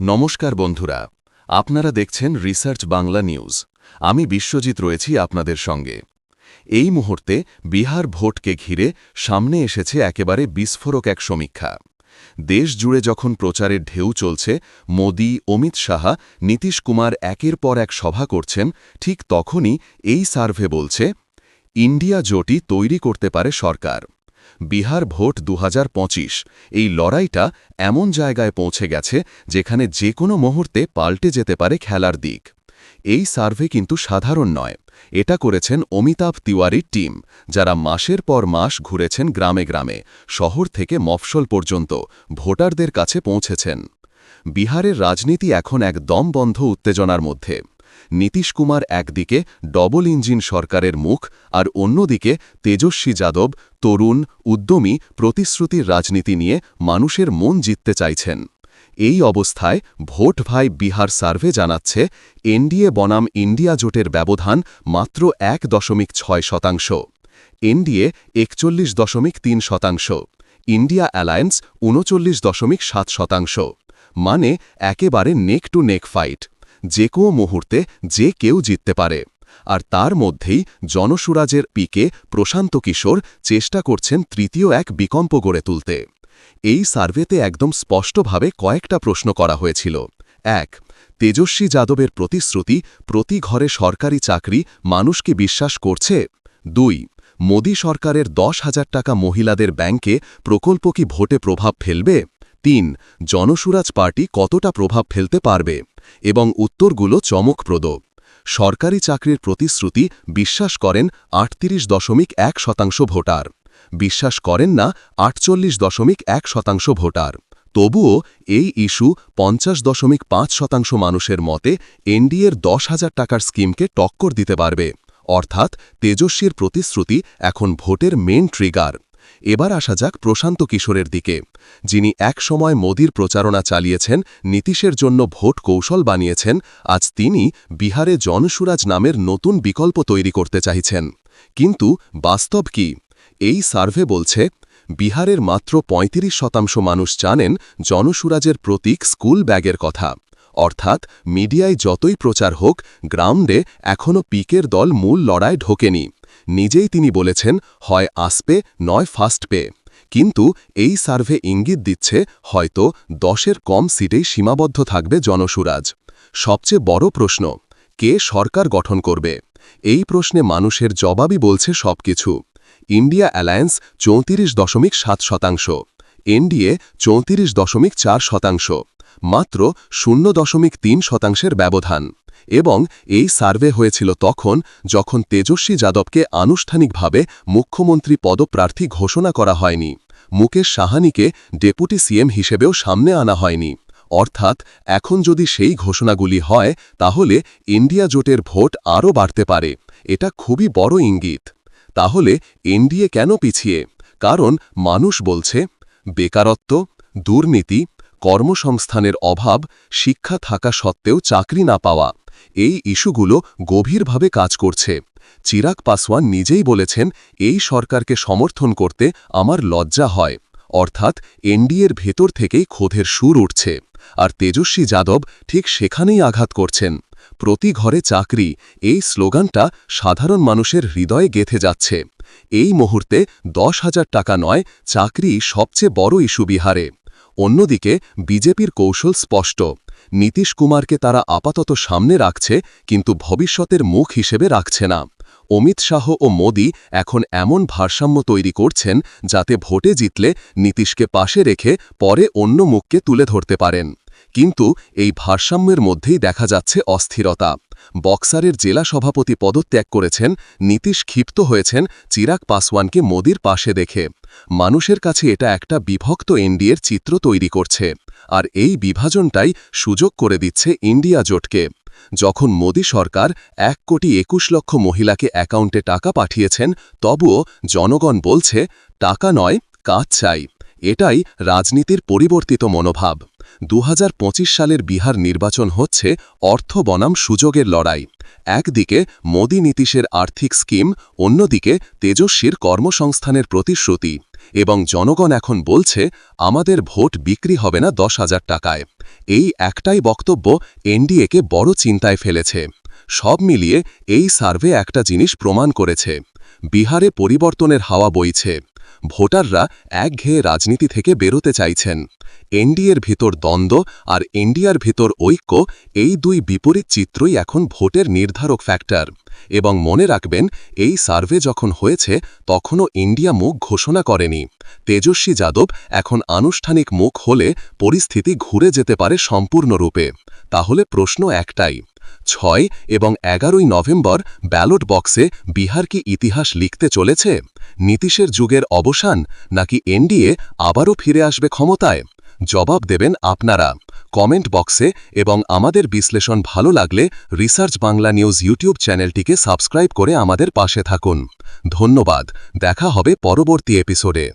নমস্কার বন্ধুরা, আপনারা দেখছেন রিসার্চ বাংলা নিউজ। আমি বিশ্বজিৎ রয়েছি আপনাদের সঙ্গে। এই মুহূর্তে বিহার ভোটকে ঘিরে সামনে এসেছে একেবারে বিস্ফোরক এক সমীক্ষা। দেশ জুড়ে যখন প্রচারের ঢেউ চলছে, মোদি, অমিত শাহা, নীতিশ কুমার একের পর এক সভা করছেন, ঠিক তখনই এই সার্ভে বলছে, ইন্ডিয়া জোটই তৈরি করতে পারে সরকার। বিহার ভোট দু হাজার পঁচিশ। এই লড়াইটা এমন জায়গায় পৌঁছে গেছে যেখানে যে কোনো মুহূর্তে পাল্টে যেতে পারে খেলার দিক। এই সার্ভে কিন্তু সাধারণ নয়। এটা করেছেন অমিতাভ তিওয়ারির টিম, যারা মাসের পর মাস ঘুরেছেন গ্রামে গ্রামে, শহর থেকে মফসল পর্যন্ত ভোটারদের কাছে পৌঁছেছেন। বিহারের রাজনীতি এখন এক দমবন্ধ উত্তেজনার মধ্যে। নীতিশ কুমার একদিকে, ডবল ইঞ্জিন সরকারের মুখ, আর অন্যদিকে তেজস্বী যাদব তরুণ, উদ্যমী, প্রতিশ্রুতির রাজনীতি নিয়ে মানুষের মন জিততে চাইছেন। এই অবস্থায় ভোট ভাই বিহার সার্ভে জানাচ্ছে, এনডিএ বনাম ইন্ডিয়া জোটের ব্যবধান মাত্র এক দশমিক ছয় শতাংশ। এনডিএ একচল্লিশ দশমিক তিন শতাংশ। ইন্ডিয়া অ্যালায়েন্স উনচল্লিশ দশমিক সাত শতাংশ। মানে একেবারে নেক টু নেক ফাইট। যে কোনো মুহূর্তে যে কেউ জিততে পারে। আর তার মধ্যেই জনসুরাজের পিকে প্রশান্ত কিশোর চেষ্টা করছেন তৃতীয় এক বিকম্প গড়ে তুলতে। এই সার্ভেতে একদম স্পষ্টভাবে কয়েকটা প্রশ্ন করা হয়েছিল। এক, তেজস্বী যাদবের প্রতিশ্রুতি, প্রতি ঘরে সরকারি চাকরি মানুষকে বিশ্বাস করছে? দুই, মোদী সরকারের দশ হাজার টাকা মহিলাদের ব্যাংকে প্রকল্প কি ভোটে প্রভাব ফেলবে? তিন, জনসুরাজ পার্টি কতটা প্রভাব ফেলতে পারবে? এবং উত্তরগুলো চমকপ্রদ। সরকারি চাকরির প্রতিশ্রুতি বিশ্বাস করেন আটত্রিশ দশমিক এক শতাংশ ভোটার। বিশ্বাস করেন না আটচল্লিশ দশমিক এক শতাংশ ভোটার। তবুও এই ইস্যু পঞ্চাশ দশমিক পাঁচ শতাংশ মানুষের মতে এনডিএর দশ হাজার টাকার স্কিমকে টক্কর দিতে পারবে। অর্থাৎ তেজস্বীর প্রতিশ্রুতি এখন ভোটের মেন ট্রিগার। এবার আসা যাক প্রশান্ত কিশোরের দিকে, যিনি এক সময় মোদির প্রচারণা চালিয়েছেন, নীতিশের জন্য ভোট কৌশল বানিয়েছেন, আজ তিনি বিহারে জনসুরাজ নামের নতুন বিকল্প তৈরি করতে চাইছেন। কিন্তু বাস্তব কি? এই সার্ভে বলছে, বিহারের মাত্র ৩৫ শতাংশ মানুষ জানেন জনসুরাজের প্রতীক স্কুল ব্যাগের কথা। অর্থাৎ মিডিয়ায় যতই প্রচার হোক, গ্রাউন্ডে এখনও পিকের দল মূল লড়াই ঢোকেনি। নিজেই তিনি বলেছেন, হয় আসপে নয় ফাস্ট পে কিন্তু এই সার্ভে ইঙ্গিত দিচ্ছে, হয়তো দশের কম সিটেই সীমাবদ্ধ থাকবে জনসুরাজ। সবচেয়ে বড় প্রশ্ন, কে সরকার গঠন করবে? এই প্রশ্নে মানুষের জবাবই বলছে সবকিছু। ইন্ডিয়া অ্যালায়েন্স চৌত্রিশ দশমিক সাত শতাংশ, এনডিএ চৌত্রিশ দশমিক চার শতাংশ। মাত্র শূন্য দশমিক তিন শতাংশের ব্যবধান। এবং এই সার্ভে হয়েছিল তখন যখন তেজস্বী যাদবকে আনুষ্ঠানিকভাবে মুখ্যমন্ত্রী পদপ্রার্থী ঘোষণা করা হয়নি। মুকেশ সাহানিকে ডেপুটি সিএম হিসেবেও সামনে আনা হয়নি। অর্থাৎ এখন যদি সেই ঘোষণাগুলি হয়, তাহলে ইন্ডিয়া জোটের ভোট আরও বাড়তে পারে। এটা খুবই বড় ইঙ্গিত। তাহলে এনডিএ কেন পিছিয়ে? কারণ মানুষ বলছে, বেকারত্ব, দুর্নীতি কর্মসংস্থানের অভাব শিক্ষা থাকা সত্ত্বেও চাকরি না পাওয়া। এই ইস্যুগুলো গভীরভাবে কাজ করছে। চিরাগ পাসওয়ান নিজেই বলেছেন, এই সরকারকে সমর্থন করতে আমার লজ্জা হয়। অর্থাৎ এনডিএর ভেতর থেকেই ক্ষোধের সুর উঠছে। আর তেজস্বী যাদব ঠিক সেখানেই আঘাত করছেন। প্রতি ঘরে চাকরি, এই স্লোগানটা সাধারণ মানুষের হৃদয়ে গেথে যাচ্ছে। এই মুহূর্তে দশ হাজার টাকা নয়, চাকরি সবচেয়ে বড় ইস্যু বিহারে। অন্যদিকে, বিজেপির কৌশল স্পষ্ট। নীতিশ কুমারকে তারা আপাতত সামনে রাখছে, কিন্তু ভবিষ্যতের মুখ হিসেবে রাখছে না। অমিত শাহ ও মোদি এখন এমন ভারসাম্য তৈরি করছেন, যাতে ভোটে জিতলে নীতিশকে পাশে রেখে পরে অন্য মুখকে তুলে ধরতে পারেন। কিন্তু এই ভারসাম্যের মধ্যেই দেখা যাচ্ছে অস্থিরতা। বক্সারের জেলা সভাপতি পদত্যাগ করেছেন, নীতিশ ক্ষিপ্ত হয়েছেন, চিরাগ পাসওয়ানকে মোদির পাশে দেখে। মানুষের কাছে এটা একটা বিভক্ত এনডিএর চিত্র তৈরি করছে। আর এই বিভাজনটাই সুযোগ করে দিচ্ছে ইন্ডিয়া জোটকে। যখন মোদী সরকার এক কোটি একুশ লক্ষ মহিলাকে অ্যাকাউন্টে টাকা পাঠিয়েছেন, তবুও জনগণ বলছে, টাকা নয়, কাজ চাই। এটাই রাজনীতির পরিবর্তিত মনোভাব। দু হাজার পঁচিশ সালের বিহার নির্বাচন হচ্ছে অর্থ বনাম সুযোগের লড়াই। একদিকে মোদী নীতিশের আর্থিক স্কিম, অন্যদিকে তেজস্বীর কর্মসংস্থানের প্রতিশ্রুতি। এবং জনগণ এখন বলছে, আমাদের ভোট বিক্রি হবে না দশ হাজার টাকায়। এই একটাই বক্তব্য এনডিএকে বড় চিন্তায় ফেলেছে। সব মিলিয়ে এই সার্ভে একটা জিনিস প্রমাণ করেছে। বিহারে পরিবর্তনের হাওয়া বইছে। ভোটাররা একঘেয়ে রাজনীতি থেকে বেরোতে চাইছেন। এনডিএর ভিতর দ্বন্দ্ব আর ইন্ডিয়ার ভিতর ঐক্য এই দুই বিপরীত চিত্রই এখন ভোটের নির্ধারক ফ্যাক্টর। এবং মনে রাখবেন, এই সার্ভে যখন হয়েছে, তখনও ইন্ডিয়া মুখ ঘোষণা করেনি। তেজস্বী যাদব এখন আনুষ্ঠানিক মুখ হলে পরিস্থিতি ঘুরে যেতে পারে সম্পূর্ণরূপে। তাহলে প্রশ্ন একটাই ছয় এবং এগারোই নভেম্বর ব্যালট বক্সে বিহার কি ইতিহাস লিখতে চলেছে? নীতিশের যুগের অবসান নাকি এনডিএ আবারও ফিরে আসবে ক্ষমতায়? জবাব দেবেন আপনারা। কমেন্ট বক্সে এবং আমাদের বিশ্লেষণ ভালো লাগলে রিসার্চ বাংলা নিউজ ইউটিউব চ্যানেলটিকে সাবস্ক্রাইব করে আমাদের পাশে থাকুন। ধন্যবাদ। দেখা হবে পরবর্তী এপিসোডে।